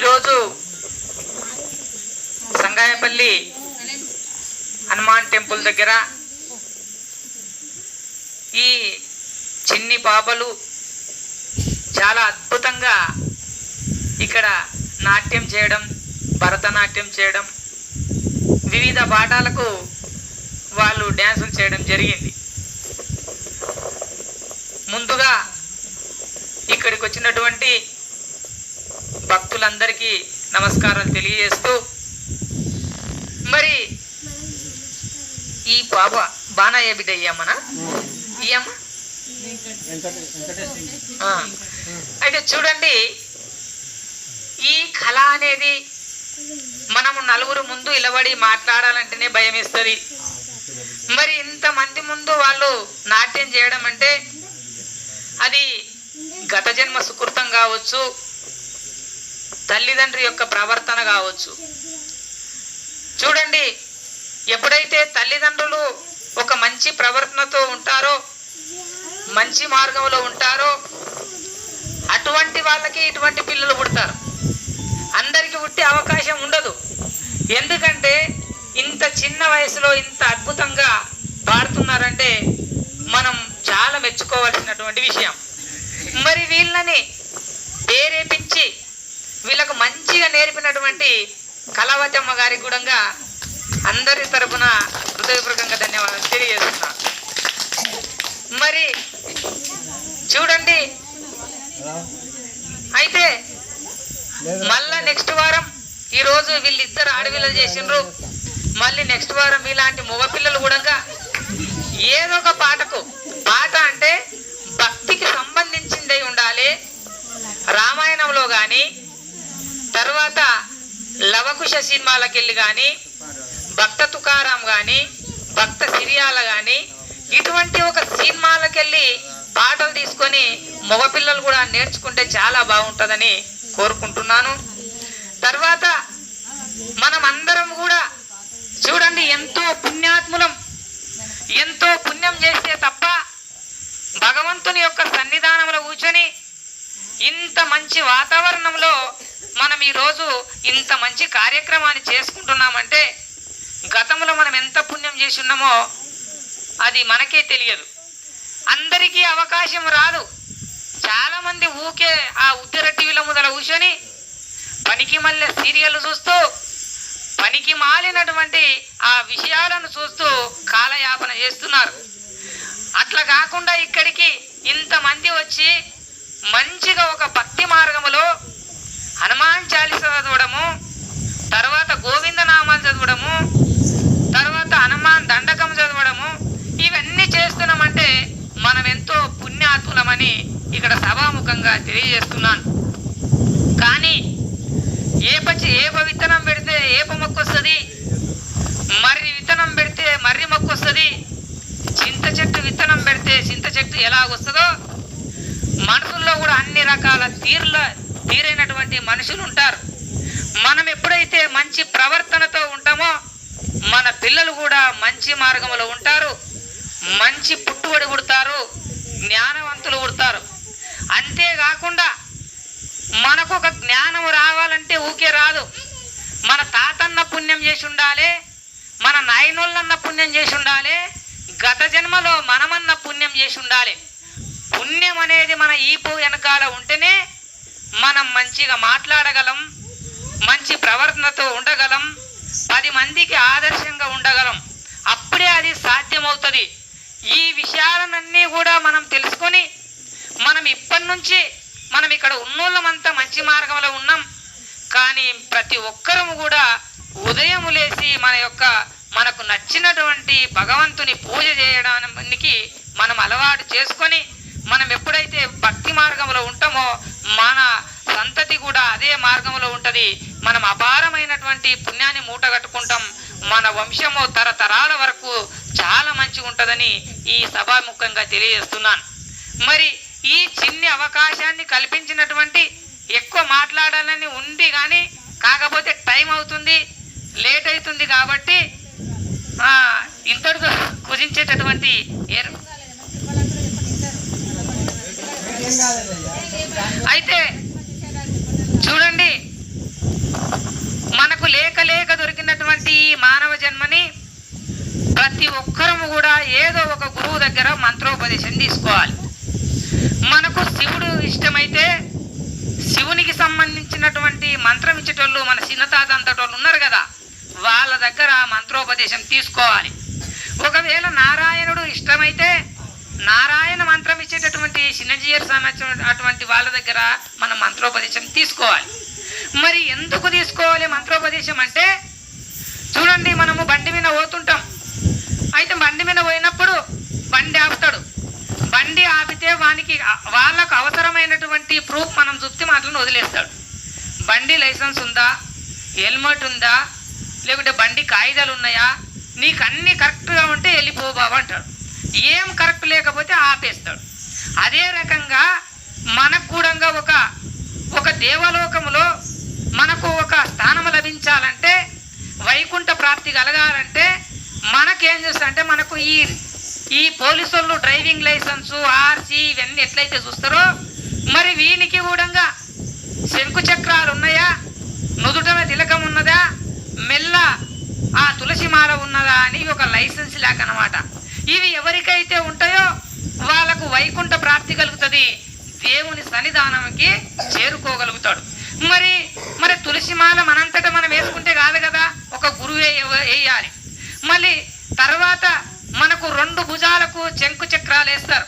ఈరోజు సంగాయపల్లి హనుమాన్ టెంపుల్ దగ్గర ఈ చిన్ని పాపలు చాలా అద్భుతంగా ఇక్కడ నాట్యం చేయడం భరతనాట్యం చేయడం వివిధ పాఠాలకు వాళ్ళు డ్యాన్సులు చేయడం జరిగింది. ముందుగా ఇక్కడికి వచ్చినటువంటి భక్తులందరికీ నమస్కారాలు తెలియజేస్తూ మరి ఈ పాప బాణయ్య బిడ్డ ఇయ్యమ్మనా ఇయ్యమ్మ అయితే చూడండి ఈ కళ అనేది మనము నలుగురు ముందు ఇలబడి మాట్లాడాలంటేనే భయం ఇస్తుంది మరి ఇంతమంది ముందు వాళ్ళు నాట్యం చేయడం అంటే అది గత జన్మ సుకృతం కావచ్చు తల్లిదండ్రి యొక్క ప్రవర్తన కావచ్చు. చూడండి ఎప్పుడైతే తల్లిదండ్రులు ఒక మంచి ప్రవర్తనతో ఉంటారో మంచి మార్గంలో ఉంటారో అటువంటి వాళ్ళకి ఇటువంటి పిల్లలు పుడతారు. అందరికి పుట్టే అవకాశం ఉండదు. ఎందుకంటే ఇంత చిన్న వయసులో ఇంత అద్భుతంగా పాడుతున్నారంటే మనం చాలా మెచ్చుకోవాల్సినటువంటి విషయం. మరి వీళ్ళని ప్రేరేపించి వీళ్ళకు మంచిగా నేర్పినటువంటి కళావతమ్మ గారికి కూడా అందరి తరఫున హృదయపూర్వకంగా ధన్యవాదాలు తెలియజేస్తున్నా. మరి చూడండి. అయితే మళ్ళా నెక్స్ట్ వారం ఈరోజు వీళ్ళిద్దరు ఆడపిల్లలు చేసిండ్రు. మళ్ళీ నెక్స్ట్ వారం ఇలాంటి మగపిల్లలు కూడా ఏదో ఒక పాటకు పాట అంటే భక్తికి సంబంధించిందై ఉండాలి. రామాయణంలో కానీ తర్వాత లవకుశ సినిమాలకు వెళ్ళి కానీ భక్త తుకారాం కానీ భక్త సిరియాల కానీ ఇటువంటి ఒక సినిమాలకెళ్ళి పాటలు తీసుకొని మగపిల్లలు కూడా నేర్చుకుంటే చాలా బాగుంటుందని కోరుకుంటున్నాను. తర్వాత మనం అందరం కూడా చూడండి ఎంతో పుణ్యాత్ములం ఎంతో పుణ్యం చేస్తే తప్ప భగవంతుని యొక్క సన్నిధానంలో కూర్చొని ఇంత మంచి వాతావరణంలో మనం ఈరోజు ఇంత మంచి కార్యక్రమాన్ని చేసుకుంటున్నామంటే గతంలో మనం ఎంత పుణ్యం చేసి ఉన్నామో అది మనకే తెలియదు. అందరికీ అవకాశం రాదు. చాలామంది ఊకే ఆ ఉత్తర టీవీల ముందర కూర్చొని పనికి మళ్ళీ సీరియల్ చూస్తూ పనికి మాలినటువంటి ఆ విషయాలను చూస్తూ కాలయాపన చేస్తున్నారు. అట్లా కాకుండా ఇక్కడికి ఇంతమంది వచ్చి మంచిగా ఒక భక్తి మార్గములో హనుమాన్ చాలీస చదవడము తర్వాత గోవింద నామాలు చదవడము తర్వాత హనుమాన్ దండకం చదవడము ఇవన్నీ చేస్తున్నామంటే మనం ఎంతో పుణ్యాత్ములమని ఇక్కడ సభాముఖంగా తెలియజేస్తున్నాను. కానీ ఏపచ్చి ఏప విత్తనం పెడితే ఏప మొక్క వస్తుంది? మర్రి విత్తనం పెడితే మర్రి మొక్క వస్తుంది? చింత చెట్టు విత్తనం పెడితే చింత చెట్టు ఎలా వస్తుందో మనసుల్లో కూడా అన్ని రకాల తీర్ల తీరైనటువంటి మనుషులు ఉంటారు. మనం ఎప్పుడైతే మంచి ప్రవర్తనతో ఉంటామో మన పిల్లలు కూడా మంచి మార్గంలో ఉంటారు. మంచి పుట్టుబడి పుడతారు. జ్ఞానవంతులు పుడతారు. అంతేకాకుండా మనకు ఒక జ్ఞానం రావాలంటే ఊకే రాదు. మన తాతన్న పుణ్యం చేసి ఉండాలి మన నాయనోళ్ళన్న పుణ్యం చేసి ఉండాలి గత జన్మలో మనమన్న పుణ్యం చేసి ఉండాలి. పుణ్యం అనేది మన ఈపు వెనకాల ఉంటేనే మనం మంచిగా మాట్లాడగలం మంచి ప్రవర్తనతో ఉండగలం పది మందికి ఆదర్శంగా ఉండగలం. అప్పుడే అది సాధ్యమవుతుంది. ఈ విషయాలన్నీ కూడా మనం తెలుసుకొని మనం ఇప్పటి నుంచి మనం ఇక్కడ ఉన్నోళ్ళమంతా మంచి మార్గంలో ఉన్నాం. కానీ ప్రతి ఒక్కరము కూడా ఉదయం లేచి మన యొక్క మనకు నచ్చినటువంటి భగవంతుని పూజ చేయడానికి మనం అలవాటు చేసుకొని మనం ఎప్పుడైతే భక్తి మార్గంలో ఉంటామో మన సంతతి కూడా అదే మార్గంలో ఉంటుంది. మనం అపారమైనటువంటి పుణ్యాన్ని మూట కట్టుకుంటాం మన వంశము తరతరాల వరకు చాలా మంచిగా ఉంటుందని ఈ సభాముఖంగా తెలియజేస్తున్నాను. మరి ఈ చిన్ని అవకాశాన్ని కల్పించినటువంటి ఎక్కువ మాట్లాడాలని ఉంది కానీ కాకపోతే టైం అవుతుంది లేట్ అవుతుంది కాబట్టి ఆ, ఇంతటితో కుదించేటటువంటి అయితే చూడండి. మనకు లేక లేక దొరికినటువంటి ఈ మానవ జన్మని ప్రతి ఒక్కరము కూడా ఏదో ఒక గురువు దగ్గర మంత్రోపదేశం తీసుకోవాలి. మనకు శివుడు ఇష్టమైతే శివునికి సంబంధించినటువంటి మంత్రం ఇచ్చేటోళ్ళు మన చిన్నతాతంతటోళ్ళు ఉన్నారు కదా వాళ్ళ దగ్గర మంత్రోపదేశం తీసుకోవాలి. ఒకవేళ నారాయణుడు ఇష్టమైతే నారాయణ మంత్రం ఇచ్చేటటువంటి చిన్నజీయర్ సంబంధించిన అటువంటి వాళ్ళ దగ్గర మనం మంత్రోపదేశం తీసుకోవాలి. మరి ఎందుకు తీసుకోవాలి మంత్రోపదేశం అంటే చూడండి మనము బండి మీద పోతుంటాం. అయితే బండి మీద పోయినప్పుడు బండి ఆపుతాడు. బండి ఆపితే వానికి వాళ్ళకు అవసరమైనటువంటి ప్రూఫ్ మనం చూస్తే మాటలను వదిలేస్తాడు. బండి లైసెన్స్ ఉందా? హెల్మెట్ ఉందా? లేకుంటే బండి కాగితాలు ఉన్నాయా? నీకు అన్నీ కరెక్ట్గా ఉంటే వెళ్ళిపోబాబు అంటాడు. ఏం కరెక్ట్ లేకపోతే ఆపేస్తాడు. అదే రకంగా మనకు కూడా ఒక ఒక దేవలోకములో మనకు ఒక స్థానం లభించాలంటే వైకుంఠ ప్రాప్తి కలగాలంటే మనకేం చేస్తారంటే మనకు ఈ ఈ పోలీసు వాళ్ళు డ్రైవింగ్ లైసెన్సు ఆర్సీ ఇవన్నీ ఎట్లయితే చూస్తారో మరి వీనికి కూడా శంకు చక్రాలు ఉన్నాయా? నుదుటన తిలకం ఉన్నదా? మెల్ల ఆ తులసి మాల ఉన్నదా అని ఒక లైసెన్స్ లేకనమాట ఇవి ఎవరికైతే ఉంటాయో వాళ్ళకు వైకుంఠ ప్రాప్తి కలుగుతుంది. దేవుని సన్నిధానంకి చేరుకోగలుగుతాడు. మరి మరి తులసిమాల మనంతట మనం వేసుకుంటే కాదు కదా? ఒక గురువే వేయాలి. మళ్ళీ తర్వాత మనకు రెండు భుజాలకు చెంకు చక్రాలు వేస్తారు.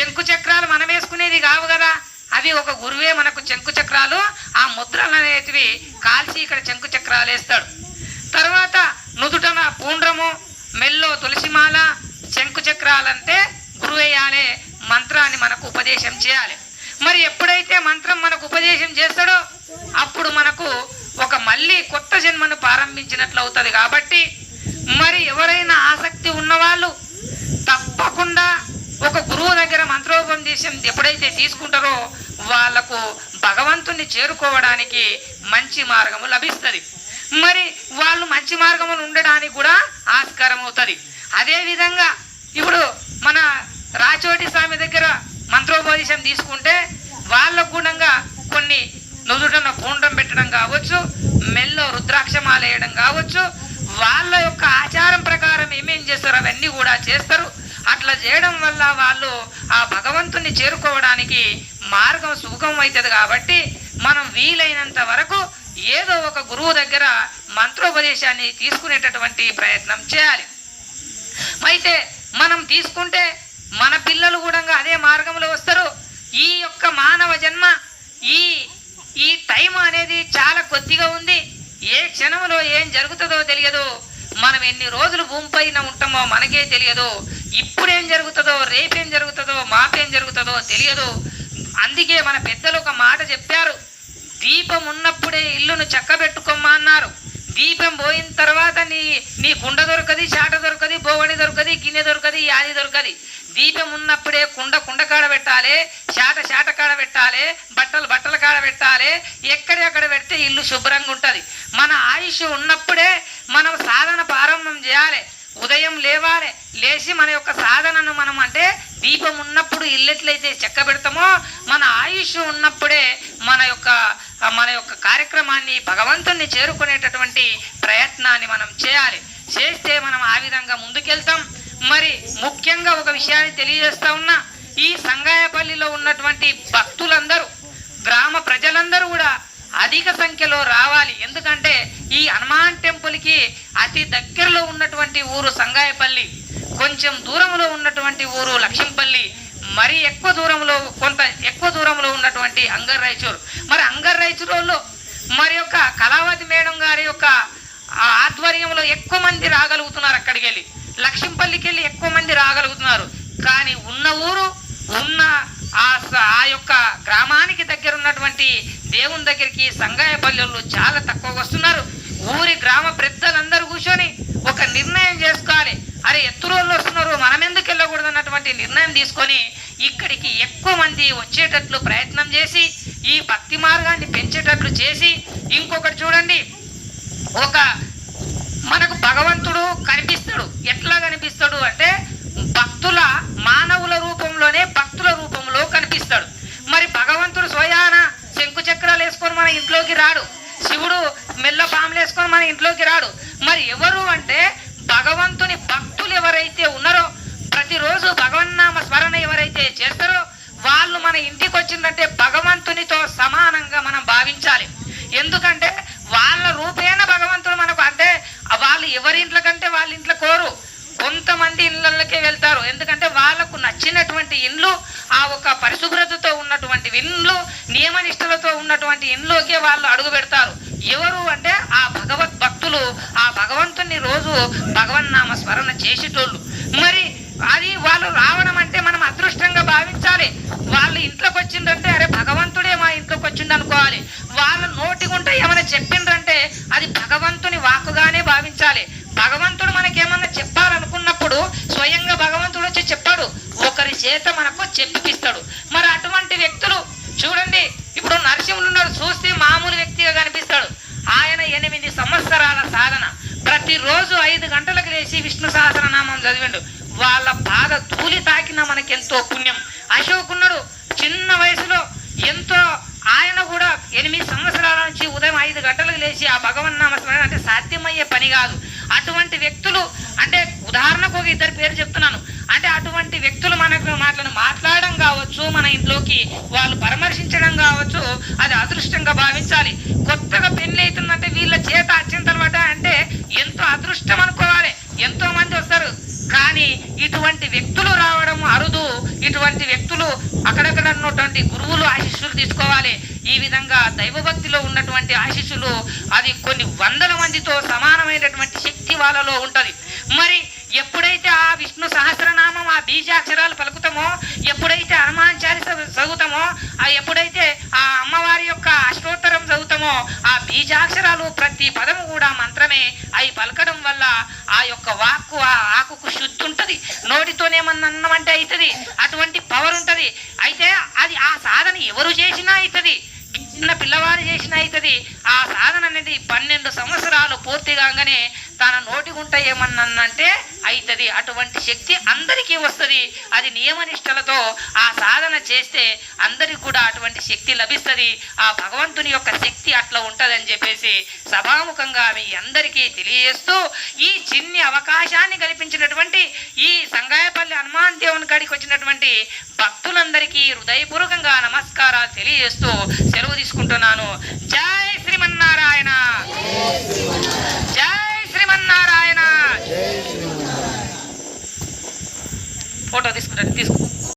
చెంకు చక్రాలు మనం వేసుకునేది కావు కదా? అవి ఒక గురువే మనకు చెంకు చక్రాలు ఆ ముద్రలు అనేటివి కాల్చి ఇక్కడ చెంకు చక్రాలు వేస్తాడు. తర్వాత నుదుటన పూండ్రము మెల్లో తులసిమాల మంత్రాలంటే చక్రాలంటే గురువేయాలే మంత్రాన్ని మనకు ఉపదేశం చేయాలి. మరి ఎప్పుడైతే మంత్రం మనకు ఉపదేశం చేస్తాడో అప్పుడు మనకు ఒక మళ్ళీ కొత్త జన్మను ప్రారంభించినట్లు అవుతుంది కాబట్టి మరి ఎవరైనా ఆసక్తి ఉన్నవాళ్ళు తప్పకుండా ఒక గురువు దగ్గర మంత్రోపదేశం ఎప్పుడైతే తీసుకుంటారో వాళ్ళకు భగవంతుణ్ణి చేరుకోవడానికి మంచి మార్గము లభిస్తుంది. మరి వాళ్ళు మంచి మార్గములు ఉండడానికి కూడా ఆస్కారం అవుతుంది అదేవిధంగా ఇప్పుడు మన రాచోటి స్వామి దగ్గర మంత్రోపదేశం తీసుకుంటే వాళ్ళ గుణంగా కొన్ని నుదుటన పూండం పెట్టడం కావచ్చు మెల్లో రుద్రాక్షమాల వేయడం కావచ్చు వాళ్ళ యొక్క ఆచారం ప్రకారం ఏమేం చేస్తారు అవన్నీ కూడా చేస్తారు. అట్లా చేయడం వల్ల వాళ్ళు ఆ భగవంతుని చేరుకోవడానికి మార్గం సుఖం అవుతుంది కాబట్టి మనం వీలైనంత వరకు ఏదో ఒక గురువు దగ్గర మంత్రోపదేశాన్ని తీసుకునేటటువంటి ప్రయత్నం చేయాలి. అయితే మనం తీసుకుంటే మన పిల్లలు కూడా అదే మార్గంలో వస్తారు. ఈ యొక్క మానవ జన్మ ఈ ఈ టైం అనేది చాలా కొద్దిగా ఉంది. ఏ క్షణంలో ఏం జరుగుతుందో తెలియదు. మనం ఎన్ని రోజులు భూమి పైన ఉంటామో మనకే తెలియదు. ఇప్పుడేం జరుగుతుందో రేపేం జరుగుతుందో మాపేం జరుగుతుందో తెలియదు. అందుకే మన పెద్దలు ఒక మాట చెప్పారు. దీపం ఉన్నప్పుడే ఇల్లును చక్కబెట్టుకోమ్మా అన్నారు. దీపం పోయిన తర్వాత నీ నీ కుండ దొరకది చాట దొరకది బోవడి దొరకది గిన్నె దొరకది యాది దొరకది. దీపం ఉన్నప్పుడే కుండ కుండ కాడ పెట్టాలి చాట చాట కాడ పెట్టాలి బట్టలు బట్టల కాడ పెట్టాలి ఎక్కడెక్కడ పెడితే ఇల్లు శుభ్రంగా ఉంటుంది. మన ఆయుష్ ఉన్నప్పుడే మనం సాధన ప్రారంభం చేయాలి. ఉదయం లేవాలి లేచి మన యొక్క సాధనను మనం అంటే దీపం ఉన్నప్పుడు ఇల్లు ఎట్లయితే చెక్క పెడతామో మన ఆయుష్ ఉన్నప్పుడే మన యొక్క మన యొక్క కార్యక్రమాన్ని భగవంతుణ్ణి చేరుకునేటటువంటి ప్రయత్నాన్ని మనం చేయాలి. చేస్తే మనం ఆ విధంగా ముందుకెళ్తాం. మరి ముఖ్యంగా ఒక విషయాన్ని తెలియజేస్తా ఉన్నా ఈ సంగాయపల్లిలో ఉన్నటువంటి భక్తులందరూ గ్రామ ప్రజలందరూ కూడా అధిక సంఖ్యలో రావాలి. ఎందుకంటే ఈ హనుమాన్ టెంపుల్కి అతి దగ్గరలో ఉన్నటువంటి ఊరు సంగాయపల్లి. కొంచెం దూరంలో ఉన్నటువంటి ఊరు లక్ష్యంపల్లి మరి ఎక్కువ దూరంలో కొంత ఎక్కువ దూరంలో ఉన్నటువంటి అంగర్ రాయచూరు. మరి అంగర్ రాయచూరులో మరి యొక్క కళావతి మేడం గారి యొక్క ఆధ్వర్యంలో ఎక్కువ మంది రాగలుగుతున్నారు అక్కడికి వెళ్ళి లక్ష్మీపల్లికి వెళ్ళి ఎక్కువ మంది రాగలుగుతున్నారు. కానీ ఉన్న ఊరు ఉన్న ఆ స- ఆ యొక్క గ్రామానికి దగ్గర ఉన్నటువంటి దేవుని దగ్గరికి సంగాయపల్లెలు చాలా తక్కువ వస్తున్నారు. ఊరి గ్రామ పెద్దలందరూ కూర్చొని ఒక నిర్ణయం చేసుకోవాలి. అరే ఎత్తు రోజులు వస్తున్నారు మనం ఎందుకు వెళ్ళకూడదు అన్నటువంటి నిర్ణయం తీసుకొని ఇక్కడికి ఎక్కువ మంది వచ్చేటట్లు ప్రయత్నం చేసి ఈ భక్తి మార్గాన్ని పెంచేటట్లు చేసి ఇంకొకటి చూడండి. ఒక మనకు భగవంతుడు కనిపిస్తాడు. ఎట్లా కనిపిస్తాడు అంటే భక్తుల మానవుల రూపంలోనే భక్తుల రూపంలో కనిపిస్తాడు. మరి భగవంతుడు స్వయాన శంకు చక్రాలు వేసుకొని మన ఇంట్లోకి రాడు. శివుడు మెల్ల పాములు వేసుకొని మన ఇంట్లోకి రాడు. మరి ఎవరు అంటే భగవంతుడు భక్తులు ఎవరైతే ఉన్నారో ప్రతిరోజు భగవన్నామ స్మరణ ఏదైతే చేస్తారో? వాళ్ళు మన ఇంటికి వచ్చిందంటే భగవంతునితో సమానంగా మనం భావించాలి. ఎందుకంటే వాళ్ళ రూపేణ భగవంతుడు మనకు అంటే వాళ్ళు ఎవరి ఇంట్లో కంటే వాళ్ళ ఇంట్లో కోరు. కొంతమంది ఇళ్ళకే వెళ్తారు. ఎందుకంటే వాళ్ళకు నచ్చినటువంటి ఇండ్లు ఆ ఒక పరిశుభ్రతతో ఉన్నటువంటి ఇండ్లు నియమనిష్టలతో ఉన్నటువంటి ఇండ్లోకే వాళ్ళు అడుగు పెడతారు. ఎవరు అంటే ఆ భగవత్ భక్తులు ఆ భగవంతుని రోజు భగవన్నామ స్మరణ చేసేటోళ్ళు. మరి అది వాళ్ళు రావడం అంటే అదృష్టంగా భావించాలి. వాళ్ళు ఇంట్లోకి వచ్చిందంటే అరే భగవంతుడే మా ఇంట్లోకి వచ్చిండు అనుకోవాలి వాళ్ళ నోటిగుంట ఏమైనా చెప్పిండ్రంటే అది భగవంతుని వాక్కుగానే భావించాలి. భగవంతుడు మనకేమన్నా చెప్పాలనుకున్నప్పుడు స్వయంగా భగవంతుడు వచ్చి చెప్పాడు ఒకరి చేత మనకు చెప్పిపిస్తాడు. మరి అటువంటి వ్యక్తులు చూడండి ఇప్పుడు నరసింహులు ఉన్నాడు చూస్తే మామూలు వ్యక్తిగా కనిపిస్తాడు. ఆయన ఎనిమిది సంవత్సరాల సాధన. ప్రతిరోజు ఐదు గంటలకు లేచి విష్ణు సహస్రనామం చదివిండు. వాళ్ళ పాద ధూళి తాకిన మనకెంతో పుణ్యం. అశోకున్నాడు చిన్న వయసులో ఎంతో ఆయన కూడా ఎనిమిది సంవత్సరాల నుంచి ఉదయం ఐదు గంటలకు లేచి ఆ భగవన్నామ స్మరణ అంటే సాధ్యమయ్యే పని కాదు. అటువంటి వ్యక్తులు అంటే ఉదాహరణకు ఒక ఇద్దరు పేరు చెప్తున్నాను. అంటే అటువంటి వ్యక్తులు మనకు మాటలను మాట్లాడడం కావచ్చు మన ఇంట్లోకి వాళ్ళు పరామర్శించడం కావచ్చు అది అదృష్టంగా భావించాలి. కొత్తగా పెళ్ళి అవుతుందంటే వీళ్ళ చేత వచ్చిన తర్వాత అంటే ఎంతో అదృష్టం అనుకోవాలి. ఎంతో మంది వస్తారు. కానీ ఇటువంటి వ్యక్తులు రావడం అరుదు. ఇటువంటి వ్యక్తులు అక్కడక్కడ ఉన్నటువంటి గురువులు ఆశీస్సులు తీసుకోవాలి. ఈ విధంగా దైవభక్తిలో ఉన్నటువంటి ఆశీస్సులు అది కొన్ని వందల మందితో సమానమైనటువంటి శక్తి వాళ్ళలో ఉంటుంది. మరి ఎప్పుడైతే ఆ విష్ణు సహస్రనామం ఆ బీజాక్షరాలు పలుకుతామో ఎప్పుడైతే హనుమాన్ చాలీస చదువుతామో ఆ ఎప్పుడైతే ఆ అమ్మవారి యొక్క అష్టోత్తరం చదువుతామో ఆ బీజాక్షరాలు ప్రతి పదము కూడా మంత్రమే అవి పలకడం వల్ల ఆ యొక్క వాక్కు ఆ ఆకుకు శుద్ధి ఉంటుంది నోటితోనేమన్నా అన్నమంటే అవుతుంది అటువంటి పవర్ ఉంటుంది. అయితే అది ఆ సాధన ఎవరు చేసినా అవుతుంది చిన్న పిల్లవాడు చేసిన అవుతుంది ఆ సాధన అనేది పన్నెండు సంవత్సరాలు పూర్తి కాగానే తన నోటి గుంట ఏమన్నంటే అవుతుంది అటువంటి శక్తి అందరికీ వస్తుంది. అది నియమనిష్టలతో ఆ సాధన చేస్తే అందరికి కూడా అటువంటి శక్తి లభిస్తుంది. ఆ భగవంతుని యొక్క శక్తి అట్లా ఉంటుందని చెప్పేసి సభాముఖంగా మీ అందరికీ తెలియజేస్తూ ఈ చిన్ని అవకాశాన్ని కల్పించినటువంటి ఈ సంగాయపల్లి హనుమాన్ దేవుని కాడికి వచ్చినటువంటి భక్తులందరికీ హృదయపూర్వకంగా నమస్కారాలు తెలియజేస్తూ సెలవు తీసుకుంటున్నాను. జై శ్రీమన్నారాయణ! జై శ్రీమన్నారాయణ ఫోటో తీసుకుంటారు తీసుకుంటారు